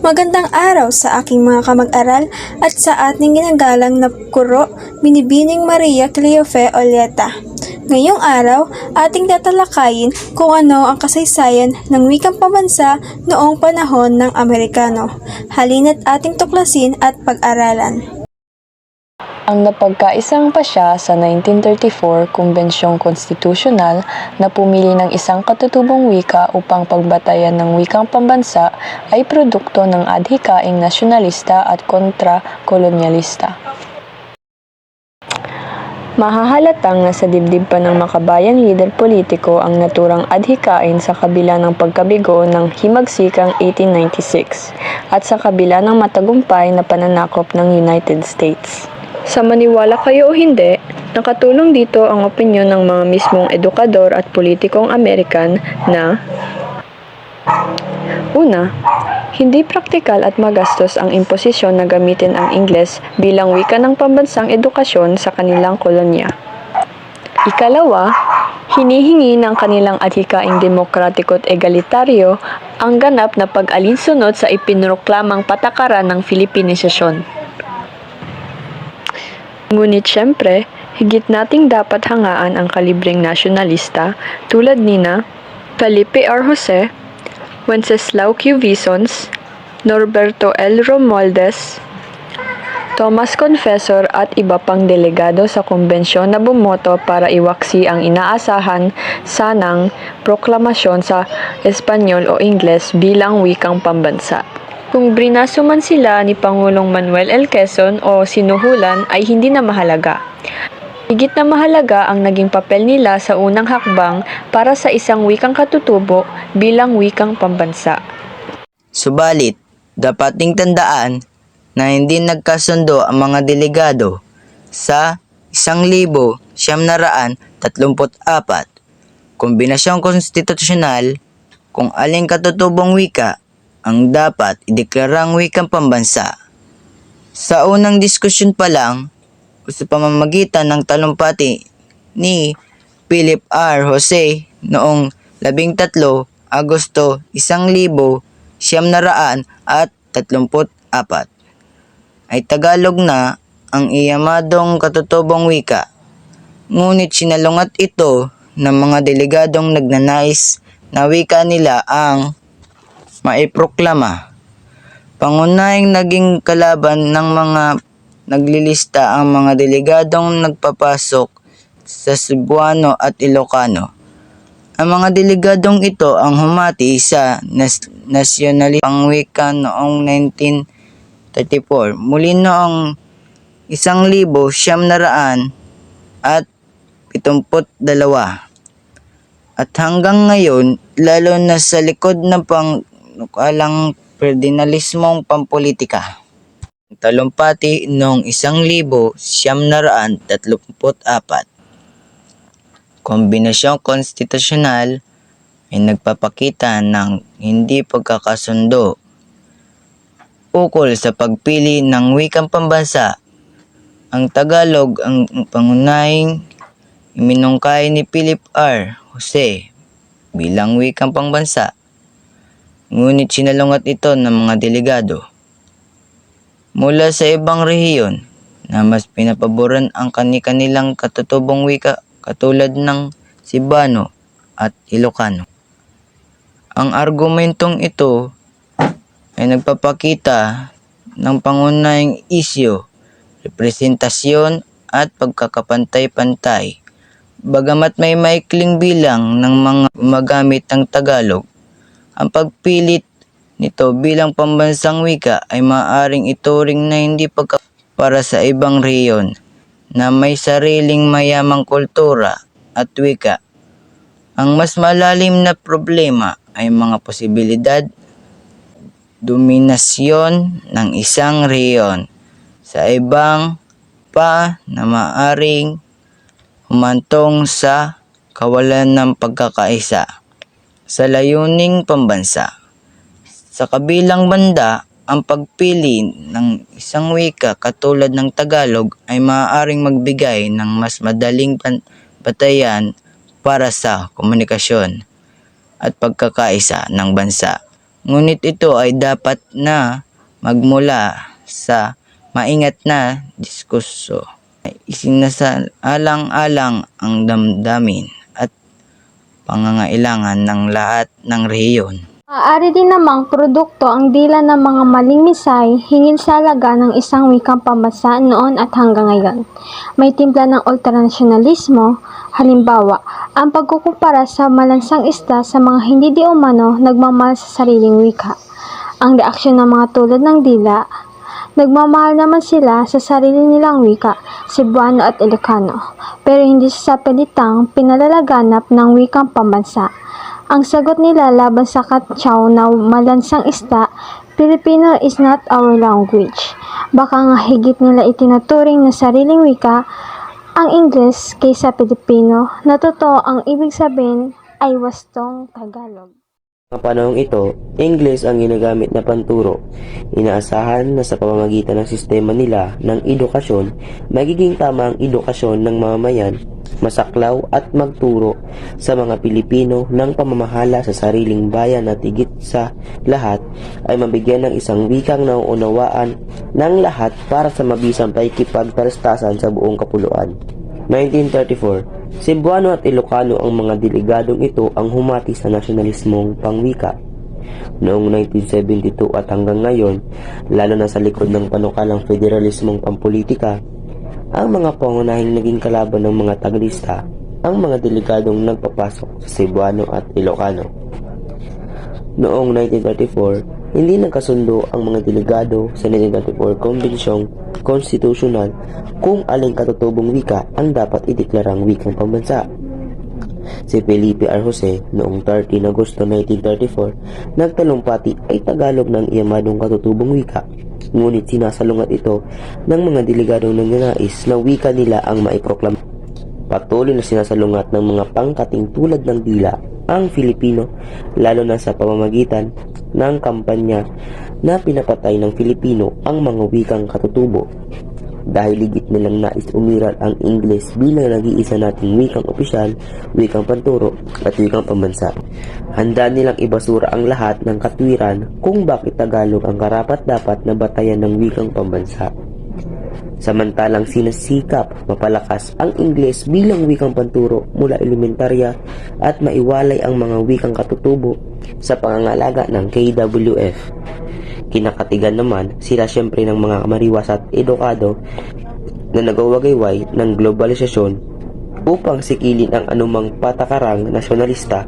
Magandang araw sa aking mga kamag-aral at sa ating ginagalang na kuro, Binibining Maria Cleofe Oleta. Ngayong araw, ating tatalakayin kung ano ang kasaysayan ng wikang pambansa noong panahon ng Amerikano. Halina't ating tuklasin at pag-aralan. Ang napagkaisang pa siya sa 1934 Kumbensyong Konstitusyonal na pumili ng isang katutubong wika upang pagbatayan ng wikang pambansa ay produkto ng adhikaing nasyonalista at kontra-kolonyalista. Mahahalatang nasa dibdib pa ng makabayang lider politiko ang naturang adhikain sa kabila ng pagkabigo ng himagsikang 1896 at sa kabila ng matagumpay na pananakop ng United States. Sa maniwala kayo o hindi, nakatulong dito ang opinyon ng mga mismong edukador at politikong American na Una, hindi praktikal at magastos ang imposisyon na gamitin ang Ingles bilang wika ng pambansang edukasyon sa kanilang kolonya. Ikalawa, hinihingi ng kanilang adhikaing demokratiko at egalitaryo ang ganap na pag-alinsunod sa ipinroklamang patakaran ng Filipinisasyon. Ngunit syempre, higit nating dapat hangaan ang kalibreng nasyonalista tulad nina Felipe R. Jose, Wenceslao Q. Visons, Norberto L. Romualdez, Thomas Confessor at iba pang delegado sa kumbensyon na bumoto para iwaksi ang inaasahan sanang proklamasyon sa Espanyol o Ingles bilang wikang pambansa. Kung brinaso man sila ni Pangulong Manuel L. Quezon o sinuhulan ay hindi na mahalaga. Higit na mahalaga ang naging papel nila sa unang hakbang para sa isang wikang katutubo bilang wikang pambansa. Subalit, dapat ding tandaan na hindi nagkasundo ang mga delegado sa 1,934 kombinasyong konstitusyonal kung aling katutubong wika ang dapat ideklarang wikang pambansa. Sa unang diskusyon pa lang, sa pamamagitan ng talumpati ni Philip R. Jose noong 13 Agosto 1934 ay Tagalog na ang iyamadong katutubong wika. Ngunit sinalungat ito ng mga delegadong nagnanais na wika nila ang maiproklama. Pangunahing naging kalaban ng mga naglilista ang mga delegadong nagpapasok sa Cebuano at Ilocano. Ang mga delegadong ito ang humati sa nas- nasyonalist pangwika noong 1934. Muli noong isang libo siyam na raan at pitumput dalawa. At hanggang ngayon, lalo na sa likod ng pangnukalang ferdinalismong pampolitika. Talumpati noong isang libo siyam na raan tatlumput apat. Kombinasyong konstitusyonal ay nagpapakita ng hindi pagkakasundo ukol sa pagpili ng wikang pambansa. Ang Tagalog ang pangunahing iminungkay ni Philip R. Jose bilang wikang pambansa. Ngunit sinalungat ito ng mga delegado mula sa ibang rehiyon na mas pinapaboran ang kani-kanilang katutubong wika katulad ng Cebuano at Ilocano. Ang argumentong ito ay nagpapakita ng pangunahing isyo, representasyon at pagkakapantay-pantay. Bagamat may maikling bilang ng mga gumagamit ng Tagalog, ang pagpilit nito bilang pambansang wika ay maaaring ituring na hindi pagka para sa ibang rehiyon na may sariling mayamang kultura at wika. Ang mas malalim na problema ay mga posibilidad dominasyon ng isang rehiyon sa ibang pa na maaring humantong sa kawalan ng pagkakaisa sa layuning pambansa. Sa kabilang banda, ang pagpili ng isang wika katulad ng Tagalog ay maaaring magbigay ng mas madaling batayan para sa komunikasyon at pagkakaisa ng bansa. Ngunit ito ay dapat na magmula sa maingat na diskurso. Isinasalang-alang ang damdamin pangangailangan ng lahat ng rehiyon. Maaari din namang produkto ang dila ng mga maling misay hingin sa alaga ng isang wikang pambansa noon at hanggang ngayon. May timpla ng ultranasyonalismo, halimbawa, ang pagkukumpara sa malansang isda sa mga hindi di umano nagmamahal sa sariling wika. Ang reaksyon ng mga tulad ng dila, nagmamahal naman sila sa sarili nilang wika, Cebuano at Ilocano, pero hindi sa pelitang pinalalaganap ng wikang pambansa. Ang sagot nila laban sa katsaw na malansang isda, Filipino is not our language. Baka nga higit nila itinuturing na sariling wika ang Ingles kaysa Pilipino na totoo ang ibig sabihin ay wastong Tagalog. Mga panahong ito, English ang ginagamit na panturo. Inaasahan na sa pamamagitan ng sistema nila ng edukasyon, magiging tama ang edukasyon ng mamamayan, masaklaw at magturo sa mga Pilipino ng pamamahala sa sariling bayan at higit sa lahat ay mabigyan ng isang wikang nauunawaan ng lahat para sa mabisang paikipagtalastasan sa buong kapuluan. 1934 Cebuano at Ilocano ang mga delegadong ito ang humati sa nasyonalismong pangwika. Noong 1972 at hanggang ngayon, lalo na sa likod ng panukalang federalismong pampolitika, ang mga pangunahing naging kalaban ng mga taglista ang mga delegadong nagpapasok sa Cebuano at Ilocano. Noong 1934, hindi nagkasundo ang mga delegado sa 1934 Konbensyong Konstitusyonal kung aling katutubong wika ang dapat ideklarang wikang pambansa. Si Felipe R. Jose noong 13 Agosto 1934 nagtalumpati ay Tagalog ng iyamadong katutubong wika ngunit sinasalungat ito ng mga delegadong nagnanais na wika nila ang maiproklam. Patuloy na sinasalungat ng mga pangkating tulad ng dila ang Filipino lalo na sa pamamagitan ng kampanya na pinapatay ng Filipino ang mga wikang katutubo dahil ligit nilang nais umiral ang Ingles bilang nag-iisa nating wikang opisyal, wikang panturo at wikang pambansa. Handa nilang ibasura ang lahat ng katwiran kung bakit Tagalog ang karapat-dapat na batayan ng wikang pambansa. Samantalang sinasikap mapalakas ang Ingles bilang wikang panturo mula elementarya at maiwalay ang mga wikang katutubo sa pangangalaga ng KWF. Kinakatigan naman sila siyempre ng mga kamariwas at edukado na nagawagayway ng globalisasyon upang sikilin ang anumang patakarang nasyonalista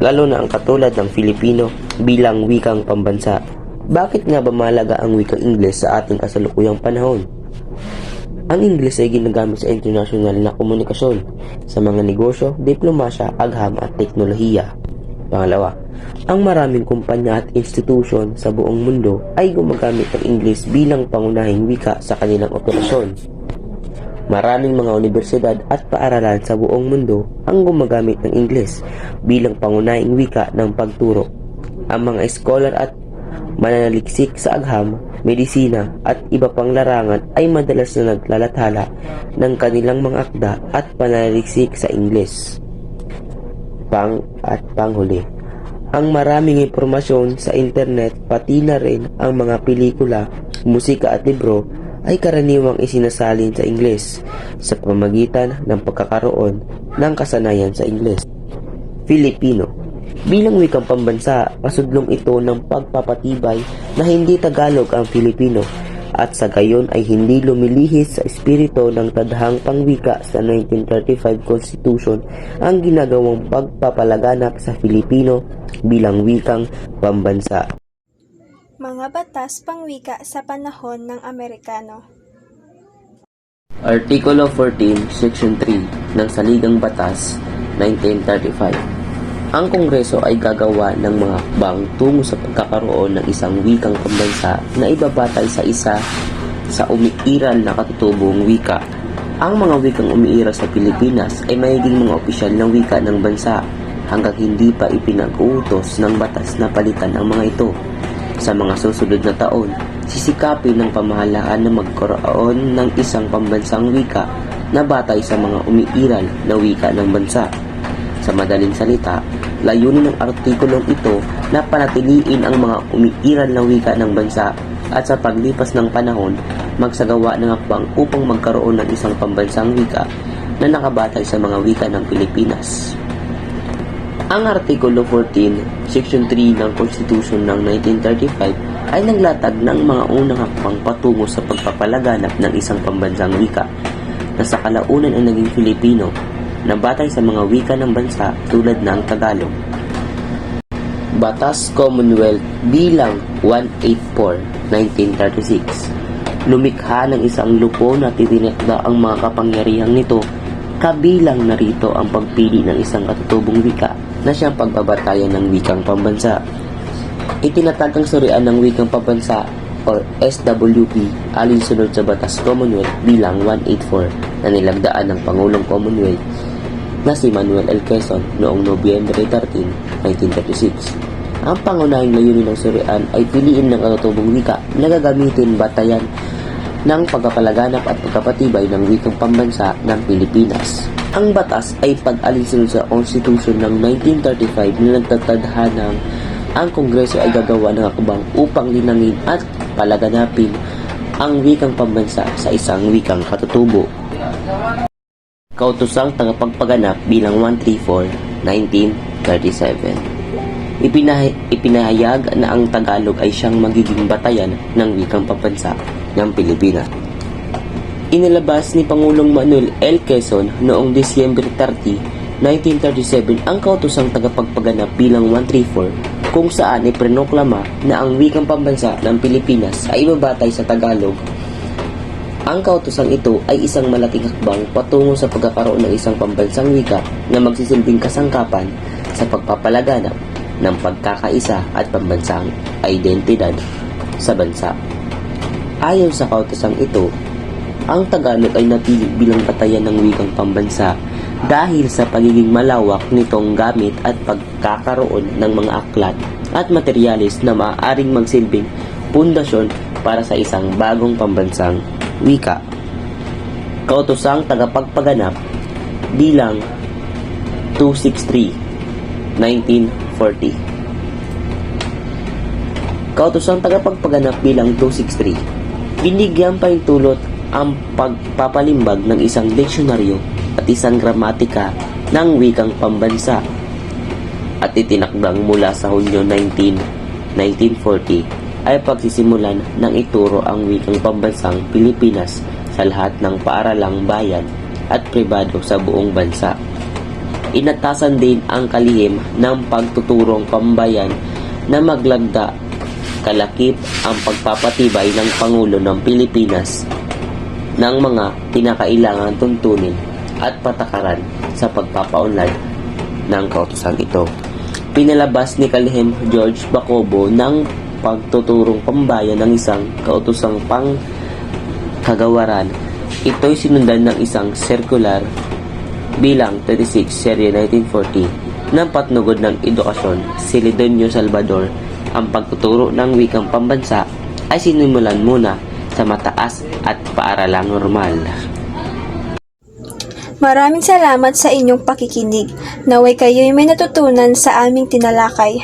lalo na ang katulad ng Filipino bilang wikang pambansa. Bakit nga ba mahalaga ang wikang Ingles sa ating kasalukuyang panahon? Ang Ingles ay ginagamit sa international na komunikasyon, sa mga negosyo, diplomasya, agham at teknolohiya. Pangalawa, ang maraming kumpanya at institusyon sa buong mundo ay gumagamit ng Ingles bilang pangunahing wika sa kanilang operasyon. Maraming mga universidad at paaralan sa buong mundo ang gumagamit ng Ingles bilang pangunahing wika ng pagturo. Ang mga scholar at mananaliksik sa agham, medisina at iba pang larangan ay madalas na naglalathala ng kanilang mga akda at pananaliksik sa Ingles. Pang at panghuli. Ang maraming impormasyon sa internet pati na rin ang mga pelikula, musika at libro ay karaniwang isinasalin sa Ingles sa pamamagitan ng pagkakaroon ng kasanayan sa Ingles. Filipino Bilang wikang pambansa, kasudlong ito ng pagpapatibay na hindi Tagalog ang Filipino at sa gayon ay hindi lumilihis sa espiritu ng tadhang pangwika sa 1935 Constitution ang ginagawang pagpapalaganap sa Filipino bilang wikang pambansa. Mga batas pangwika sa panahon ng Amerikano. Artikulo 14, Section 3 ng Saligang Batas, 1935. Ang Kongreso ay gagawa ng mga hakbang tungo sa pagkakaroon ng isang wikang pambansa na ibabatay sa isa sa umiiral na katutubong wika. Ang mga wikang umiiral sa Pilipinas ay magiging mga opisyal ng wika ng bansa hanggang hindi pa ipinag-uutos ng batas na palitan ang mga ito. Sa mga susunod na taon, sisikapin ng pamahalaan na magkaroon ng isang pambansang wika na batay sa mga umiiral na wika ng bansa. Sa madaling salita, layunin ng artikulong ito na panatiliin ang mga umiiral na wika ng bansa at sa paglipas ng panahon, magsagawa ng akbang upang magkaroon ng isang pambansang wika na nakabatay sa mga wika ng Pilipinas. Ang Artikulo 14, Section 3 ng Constitution ng 1935 ay naglatag ng mga unang hakbang patungo sa pagpapalaganap ng isang pambansang wika na sa kalaunan ay naging Filipino na batay sa mga wika ng bansa tulad ng Tagalog. Batas Commonwealth bilang 184, 1936 Lumikha ng isang lupo na titinakda ang mga kapangyarihang nito kabilang narito ang pagpili ng isang katutubong wika na siyang pagbabatayan ng wikang pambansa. Itinatag ang surian ng wikang pambansa or SWP alinsunod sa Batas Commonwealth bilang 184 na nilagdaan ng Pangulong Commonwealth na si Manuel L. Quezon noong Nobyembre 13, 1936. Ang pangunahing layunin ng surian ay piliin ng katutubong wika na gagamitin batayan ng pagkapalaganap at pagkapatibay ng wikang pambansa ng Pilipinas. Ang batas ay pag-alinsunod sa Constitution ng 1935 na nagtatadhanang ang Kongreso ay gagawa ng akbang upang linangin at palaganapin ang wikang pambansa sa isang wikang katutubo. Kautosang tagapagpaganap bilang 134, 1937. Ipinah- ipinahayag na ang Tagalog ay siyang magiging batayan ng wikang pambansa ng Pilipinas. Inilabas ni Pangulong Manuel L. Quezon noong Disyembre 30, 1937 ang kautosang tagapagpaganap bilang 134 kung saan iprinoklama na ang wikang pambansa ng Pilipinas ay ibabatay sa Tagalog. Ang kautosang ito ay isang malaking hakbang patungo sa pagkakaroon ng isang pambansang wika na magsisilbing kasangkapan sa pagpapalaganap ng pagkakaisa at pambansang identidad sa bansa. Ayon sa kautosang ito, ang Tagalog ay napili bilang batayan ng wikang pambansa dahil sa pagiging malawak nitong gamit at pagkakaroon ng mga aklat at materyales na maaaring magsilbing pundasyon para sa isang bagong pambansang wika. Kautosang tagapagpaganap bilang 263 1940 Kautosang tagapagpaganap bilang 263 Binigyan pa yung tulot ang pagpapalimbag ng isang diksyonaryo at isang gramatika ng wikang pambansa at itinakdang mula sa Hunyo 19, 1940 ay pagsisimulan ng ituro ang wikang pambansang Pilipinas sa lahat ng paaralang bayan at pribado sa buong bansa. Inatasan din ang kalihim ng pagtuturong pambayan na maglagda kalakip ang pagpapatibay ng Pangulo ng Pilipinas ng mga kinakailangan tuntunin at patakaran sa pagpapaunlad ng kautosan ito. Pinalabas ni Kalihim George Bacobo ng pagtuturong pambayan ng isang kautosang pang kagawaran. Ito'y sinundan ng isang circular bilang 36 serye 1940 ng patnugod ng edukasyon si Lidonio Salvador ang pagtuturo ng wikang pambansa ay sinimulan muna sa mataas at paaralang normal. Maraming salamat sa inyong pakikinig. Naway kayo'y may natutunan sa aming tinalakay.